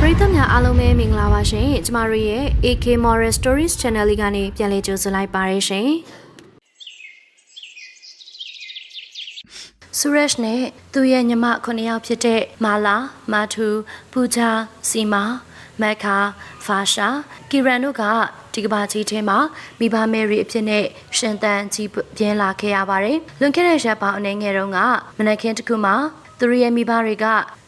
ပရိသတ်များအားလုံးပဲမင်္ဂလာပါရှင်ကျမတို့ရဲ့ AK Moral Stories Channel လေးကနေပြန်လည်ကြိုဆိုလိုက်ပါရရှင်ဆူရက်ရှ်နဲ့သူ့ရဲ့ညီမခုနှစ်ယောက်ဖြစ်တဲ့မာလာမာထူပူဂျာစီမာမက်ခါဖာရှာကီရန်တို့ကဒီကဘာကြီးထဲမှာမိဘမယ်ရီအဖြစ်နဲ့ရှင်သန်ကြီးပြင်းလာခဲ့ရပါတယ်လွန်ခဲ့တဲ့ရက်ပေါင်းအနေငယ်တုန်းကမနက်ခင်းတစ်ခုမှာ သူတို့ရဲ့မိဘတွေက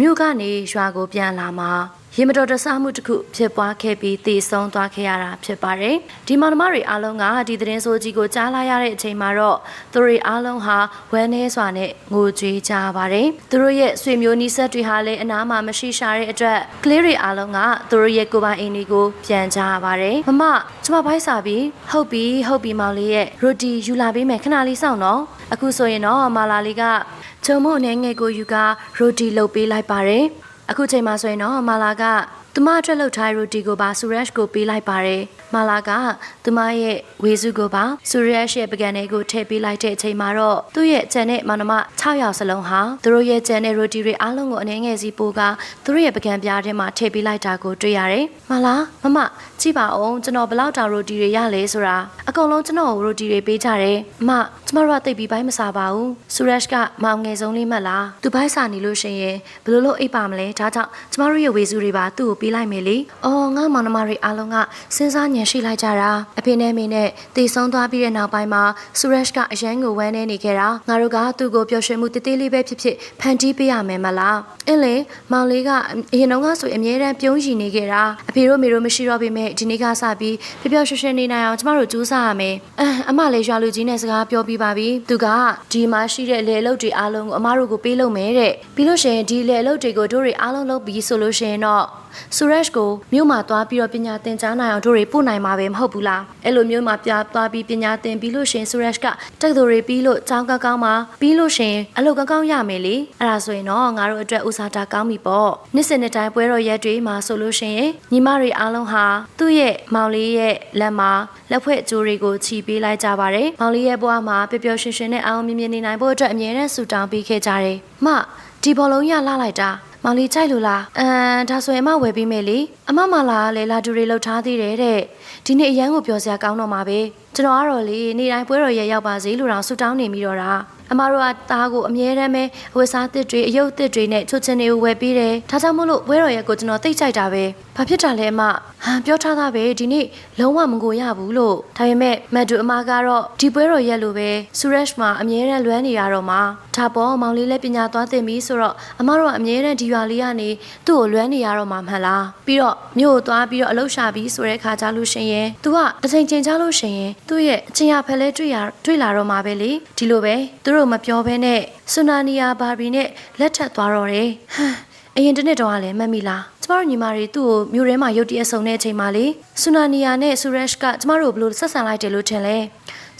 မြို့ကနေရွာကိုပြန်လာမှာရေမတော်တဆမှုတစ်ခုဖြစ်ပွားခဲ့ပြီးတည်ဆုံးသွားခဲ့ရတာဖြစ်ပါတယ်။ဒီမောင်နှမတွေအားလုံးကဒီသတင်းဆိုးကြီးကိုကြားလာရတဲ့အချိန်မှာတော့သူတို့အားလုံးဟာဝမ်းနည်းစွာနဲ့ငိုကြွေးကြပါတယ်။သူတို့ရဲ့ဆွေမျိုးနီးစပ်တွေဟာလည်းအနားမှာမရှိရှာတဲ့အတွက်ကလေးတွေအားလုံးကသူတို့ရဲ့ကိုယ်ပိုင်အိမ်တွေကိုပြန်ကြရပါတယ်။မမကျမဖိုက်စာပြီးဟုတ်ပြီဟုတ်ပြီမောင်လေးရဲ့ရိုတီယူလာပေးမယ်ခဏလေးစောင့်နော်။အခုဆိုရင်တော့မာလာလေးက ချုံမို့အနေငယ်ကိုယူကရိုတီလုပ်ပေးလိုက်ပါတယ်။အခုချိန်မှာဆိုရင်တော့မာလာကသူမအတွက်လှုပ်ထားရိုတီကိုပါဆူရက်ကိုပေးလိုက်ပါတယ်။မာလာကသူမရဲ့ဝေစုကိုပါဆူရက်ရဲ့ပကံတွေကိုထည့်ပေးလိုက်တဲ့အချိန်မှာတော့သူ့ရဲ့ကျန်တဲ့မောင်နှမ6ယောက်စလုံးဟာသူတို့ရဲ့ကျန်တဲ့ရိုတီတွေအားလုံးကိုအနေငယ်စီပိုးကသူတို့ရဲ့ပကံပြားထဲမှာထည့်ပေးလိုက်တာကိုတွေ့ရတယ်။မာလာမမကြည့်ပါဦးကျွန်တော်ဘလောက်တောင်ရိုတီတွေရလဲဆိုတာအကုန်လုံးကျွန်တော်ကိုရိုတီတွေပေးကြတယ်။အမကျမတို့ကတိတ်ပြီးဘိုင်းမစားပါဘူး။ဆူရက်ကမောင်ငယ်ဆုံးလေးမှတ်လား။သူဘိုင်းစားနေလို့ရှိရင်ဘယ်လိုလုပ်အိပ်ပါမလဲ။ဒါကြောင့်ကျမတို့ရဲ့ဝေစုတွေပါသူ့ကိုပေးလိုက်မယ်လေ။အော်ငါမောင်နှမတွေအားလုံးကစဉ်းစားညံရှိလိုက်ကြတာ။အဖေနဲ့မေနဲ့တည်ဆုံးသွားပြီးတဲ့နောက်ပိုင်းမှာဆူရက်ကအရန်ကိုဝမ်းနေနေခဲ့တာ။ငါတို့ကသူ့ကိုပျော်ရွှင်မှုတည်တည်လေးပဲဖြစ်ဖြစ်ဖန်တီးပေးရမယ်မလား။အင်းလေမောင်လေးကအရင်တော့ကဆိုအမြဲတမ်းပြုံးရည်နေခဲ့တာ။အဖေတို့မေတို့မရှိတော့ပေမဲ့ဒီနေ့ကစပြီးပျော်ပျော်ရွှင်ရွှင်နေနိုင်အောင်ကျမတို့ကြိုးစားရမယ်။အမ်အမလည်းရွာလူကြီးနဲ့စကားပြောပြီးပါပြီ။သူကဒီမှာရှိတဲ့လေအလုပ်တွေအားလုံးကိုအမတို့ကိုပေးလို့မယ်တဲ့။ပြီးလို့ရှိရင်ဒီလေအလုပ်တွေကိုတို့တွေအားလုံးလုပ်ပြီးဆိုလို့ရှိရင်တော့ဆူရက်ကိုမြို့မှာသွားပြီးတော့ပညာသင်ကြားနိုင်အောင်တို့တွေပို့နိုင်မှာပဲမဟုတ်ဘူးလားအဲ့လိုမျိုးမှာပြသွားပြီးပညာသင်ပြီးလို့ရှင်ဆူရက်ကတက္ကသိုလ်တွေပြီးလို့ကျောင်းကောင်းကောင်းမှာပြီးလို့ရှင်အလုပ်ကောင်းကောင်းရမယ်လေအဲ့ဒါဆိုရင်တော့ငါတို့အတွက်ဥစားတာကောင်းပြီပေါ့နှစ်စင်နှစ်တိုင်းပွဲတော်ရက်တွေမှာဆိုလို့ရှင်ညီမတွေအားလုံးဟာသူ့ရဲ့မောင်လေးရဲ့လက်မှာလက်ဖွဲ့အကျိုးတွေကိုခြီးပေးလိုက်ကြပါတယ်မောင်လေးရဲ့ဘဝမှာပျော်ပျော်ရွှင်ရွှင်နဲ့အောင်မြင်မြင်နေနိုင်ဖို့အတွက်အမြဲတမ်းဆုတောင်းပေးခဲ့ကြတယ်မဒီဘောလုံးရလာလိုက်တာမောင်လေးကြိုက်လို့လားအမ်ဒါဆိုရင်အမဝယ်ပေးမယ်လေအမမလာလေလာတူတွေလှုပ်ထားသေးတယ်တဲ့ဒီနေ့အရန်ကိုပြောစရာကောင်းတော့မှာပဲကျွန်တော်ကတော့လေနေ့တိုင်းပွဲတော်ရရောက်ပါစေလို့တောင်ဆုတောင်းနေမိတော့တာအမတို့ကသားကိုအမြဲတမ်းပဲဝက်စားတစ်တွေအယုတ်တစ်တွေနဲ့ချွတ်ချင်းတွေကိုဝယ်ပေးတယ်ဒါကြောင့်မို့လို့ပွဲတော်ရက်ကိုကျွန်တော်သိကြိုက်တာပဲဘာဖြစ်တာလဲအမဟမ်ပြောထားတာပဲဒီနေ့လုံးဝမကိုရဘူးလို့ဒါပေမဲ့မတ်တူအမကတော့ဒီပွဲတော်ရက်လို့ပဲဆူရက်မှာအမြဲတမ်းလွမ်းနေရတော့မှာဒါပေါ်မောင်လေးလည်းပညာသွားသင်ပြီးဆိုတော့အမတို့ကအမြဲတမ်းဒီရွာလေးကနေသူ့ကိုလွမ်းနေရတော့မှာမဟုတ်လားပြီးတော့မြို့ကိုသွားပြီးတော့အလုပ်ရှာပြီးဆိုတဲ့ခါကြလို့ရှင်ရင် तू ကတစ်ချိန်ချိန်ကြလို့ရှင်ရင်သူ့ရဲ့အချင်းရဖက်လဲတွေ့ရတွေ့လာတော့မှာပဲလေဒီလိုပဲသူတို့မပြောဘဲနဲ့ဆူနာနီယာဘာဘီနဲ့လက်ထပ်သွားတော့တယ်ဟမ်အရင်တစ်နှစ်တော့ကလည်းမတ်မိလားကျမတို့ညီမတွေသူ့ကိုမြို့ထဲမှာရုတ်တရက်ဆုံတဲ့အချိန်မှာလေဆူနာနီယာနဲ့ဆူရက်ရှ်ကကျမတို့ဘလို့ဆက်ဆံလိုက်တယ်လို့ထင်လဲ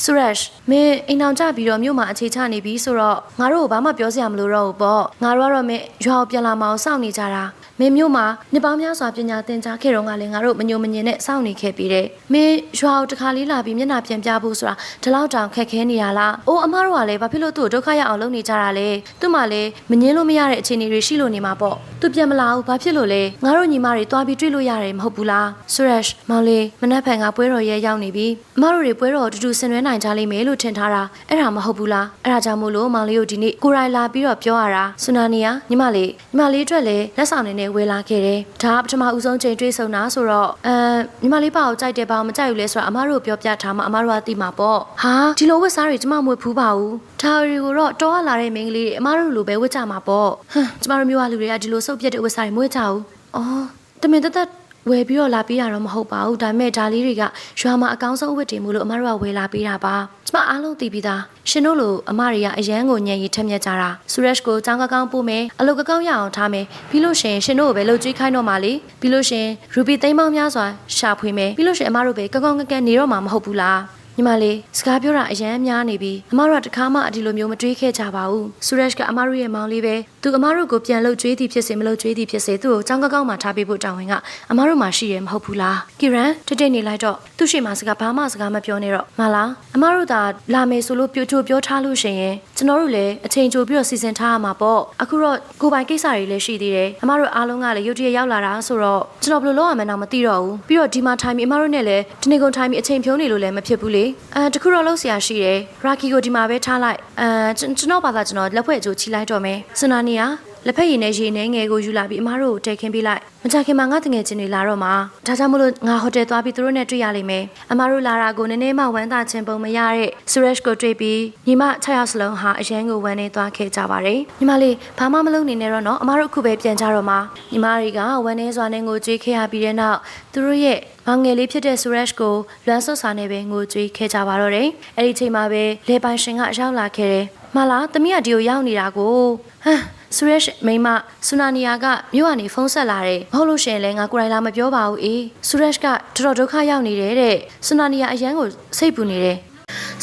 ဆူရက်ရှ်မင်းအိမ်အောင်ကြပြီးတော့မြို့မှာအခြေချနေပြီဆိုတော့ငါတို့ကိုဘာမှပြောစရာမလိုတော့ဘူးပေါ့ငါတို့ကတော့မင်းရွာကိုပြန်လာမအောင်စောင့်နေကြတာ မင်းမျိုးမှာနှစ်ပေါင်းများစွာပညာသင်ကြားခဲ့တော့ကလည်းငါတို့မညိုမညင်နဲ့စောင့်နေခဲ့ပြီးတဲ့မင်းရွာကိုတခါလေးလာပြီးမျက်နှာပြန်ပြဖို့ဆိုတာဒီလောက်တောင်ခက်ခဲနေရလားအိုးအမားတို့ကလည်းဘာဖြစ်လို့သူ့ကိုဒုက္ခရအောင်လုပ်နေကြတာလဲသူ့မှာလည်းမငင်းလို့မရတဲ့အခြေအနေတွေရှိလို့နေမှာပေါ့သူပြန်မလာဘူးဘာဖြစ်လို့လဲငါတို့ညီမတွေတွားပြီးတွေ့လို့ရတယ်မဟုတ်ဘူးလားဆူရက်မောင်လေးမနက်ဖြန်ကပွဲတော်ရဲရောက်နေပြီအမားတို့တွေပွဲတော်ကိုတူတူဆင်နွှဲနိုင်ကြလိမ့်မယ်လို့ထင်ထားတာအဲ့ဒါမဟုတ်ဘူးလားအဲ့ဒါကြောင့်မို့လို့မောင်လေးကိုဒီနေ့ကိုရိုင်လာပြီးတော့ပြောရတာဆူနာနီယာညီမလေးညီမလေးအတွက်လည်းလက်ဆောင်နေနဲ့ဝေလာခဲ့တယ်ဒါကပထမဦးဆုံးချိန်တွေ့ဆုံတာဆိုတော့အမ်ညီမလေးပါကိုကြိုက်တယ်ပါကိုမကြိုက်ဘူးလဲဆိုတာအမားတို့ပြောပြထားမှအမားတို့ကသိမှာပေါ့ဟာဒီလိုဝတ်စားတွေကျမမွေဖူးပါဘူးဒါတွေကိုတော့တော်ရလာတဲ့မိန်းကလေးတွေအမားတို့လိုပဲဝတ်ကြမှာပေါ့ဟမ်ကျမတို့မျိုးကလူတွေကဒီလိုစုပ်ပြတ်တဲ့ဝတ်စားတွေမွေးကြဘူးအော်တမင်သက်သက် ဝယ်ပြီးတော့လာပေးတာတော့မဟုတ်ပါဘူးဒါပေမဲ့ဒါလေးတွေကရွာမှာအကောင်းဆုံးအဝတ်တွေမို့လို့အမတို့ကဝယ်လာပေးတာပါကျမအားလုံးသိပြီးသားရှင်တို့လိုအမတွေကအရန်ကိုညံရီထက်မြက်ကြတာဆူရက်ကိုចောင်းကောင်းကောင်းပို့မယ်အလုပ်ကောင်းရအောင်ထားမယ်ပြီးလို့ရှင်ရှင်တို့ကိုပဲလှုပ်ကြွေးခိုင်းတော့မှလေပြီးလို့ရှင်ရူဘီသိန်းပေါင်းများစွာရှာဖွေမယ်ပြီးလို့ရှင်အမတို့ပဲကောင်းကောင်းကဲကဲနေတော့မှာမဟုတ်ဘူးလားညီမလေးစကားပြောတာအရန်များနေပြီအမတို့ကတခါမှအဒီလိုမျိုးမတွေးခဲ့ကြပါဘူးဆူရက်ကအမတို့ရဲ့မောင်လေးပဲသူအမားတို့ကိုပြန်လှုပ်ကြွေးသည်ဖြစ်စေမလှုပ်ကြွေးသည်ဖြစ်စေသူ့ကိုကြောင်းကောင်းမှထားပေးဖို့တာဝန်ကအမားတို့မှာရှိရမဟုတ်ဘူးလားကီရန်တတိနေလိုက်တော့သူ့ရှိမှစကားဘာမှစကားမပြောနဲ့တော့မလားအမားတို့သာလာမယ်ဆိုလို့ပြိုချိုပြောထားလို့ရှင်ရင်ကျွန်တော်တို့လည်းအချိန်ကြိုပြီးတော့စီစဉ်ထားရမှာပေါ့အခုတော့ကိုပိုင်ကိစ္စတွေလည်းရှိသေးတယ်အမားတို့အားလုံးကလည်းရုတ်တရက်ရောက်လာတာဆိုတော့ကျွန်တော်ဘယ်လိုလုပ်ရမှန်းတော့မသိတော့ဘူးပြီးတော့ဒီမှာထိုင်ပြီးအမားတို့နဲ့လည်းဒီနေ့ကုန်ထိုင်ပြီးအချိန်ဖြုံးနေလို့လည်းမဖြစ်ဘူးလေအဲတခုတော့လောက်ဆရာရှိတယ်ရာခီကိုဒီမှာပဲထားလိုက်အဲကျွန်တော်ဘာသာကျွန်တော်လက်ဖွဲ့ကြိုချီလိုက်တော့မယ်စနာနီယာလက်ဖက်ရည်နဲ့ရေနဲ့ငယ်ကိုယူလာပြီးအမားတို့ကိုတဲခင်းပေးလိုက်မကြခင်မှာငါတငယ်ချင်းတွေလာတော့မှာဒါကြောင့်မလို့ငါဟိုတယ်သွားပြီးသူတို့နဲ့တွေ့ရလိမ့်မယ်အမားတို့လာတာကိုနည်းနည်းမှဝမ်းသာခြင်းပုံမရတဲ့ဆူရက်ကိုတွေ့ပြီးညီမ6ယောက်စလုံးဟာအရန်ကိုဝမ်းနေသွားခဲ့ကြပါတယ်ညီမလေးဘာမှမလုပ်နေနဲ့တော့နော်အမားတို့အခုပဲပြန်ကြတော့မှာညီမတွေကဝမ်းနေစွာနဲ့ငိုကြွေးခဲ့ရပြီးတဲ့နောက်သူတို့ရဲ့မောင်ငယ်လေးဖြစ်တဲ့ဆူရက်ကိုလွမ်းဆွတ်စာနဲ့ပဲငိုကြွေးခဲ့ကြပါတော့တယ်အဲ့ဒီချိန်မှာပဲလေပိုင်ရှင်ကရောက်လာခဲ့တယ်မလားသမီးကဒီကိုရောက်နေတာကိုဟမ် ဆူရက်မိမဆူနာနီယာကမြို့ကနေဖုန်းဆက်လာတယ်မဟုတ်လို့ရှရင်လဲငါကိုယ်တိုင်လာမပြောပါဘူးအေးဆူရက်ကတော်တော်ဒုက္ခရောက်နေတယ်တဲ့ဆူနာနီယာအရန်ကိုစိတ်ပူနေတယ်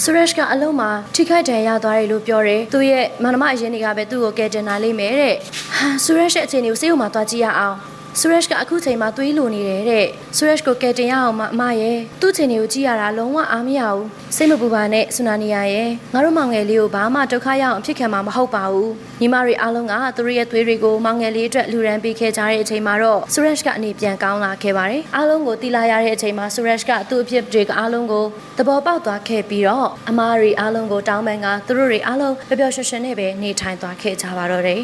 ဆူရက်ကအလုံးမှာထိခိုက်ဒဏ်ရာရသွားတယ်လို့ပြောတယ်သူရဲ့မန္တမအရင်တွေကပဲသူ့ကိုကယ်တင်လာလိမ့်မယ်တဲ့ဟာဆူရက်ရဲ့အခြေအနေကိုစိတ်ုံမှာသွားကြည့်ရအောင် ဆူရက်ကအခုချိန်မှာသွေးလိုနေတယ်တဲ့ဆူရက်ကိုကယ်တင်ရအောင်မအမရဲ့သူ့ချိန်တွေကိုကြည့်ရတာလုံးဝအားမရဘူးစိတ်မပူပါနဲ့ဆူနာနီယာရဲ့ငါတို့မောင်ငယ်လေးကိုဘာမှဒုက္ခရောက်အောင်ဖြစ်ခံမှာမဟုတ်ပါဘူးညီမတွေအားလုံးကသူတို့ရဲ့သွေးတွေကိုမောင်ငယ်လေးအတွက်လူရန်ပေးခဲ့ကြတဲ့အချိန်မှာတော့ဆူရက်ကအနေပြန်ကောင်းလာခဲ့ပါတယ်အားလုံးကိုတီလာရတဲ့အချိန်မှာဆူရက်ကသူ့အဖြစ်တွေကအားလုံးကိုသဘောပေါက်သွားခဲ့ပြီးတော့အမားတွေအားလုံးကိုတောင်းပန်ကသူတို့တွေအားလုံးပျော်ပျော်ရွှင်ရွှင်နဲ့ပဲနေထိုင်သွားခဲ့ကြပါတော့တယ်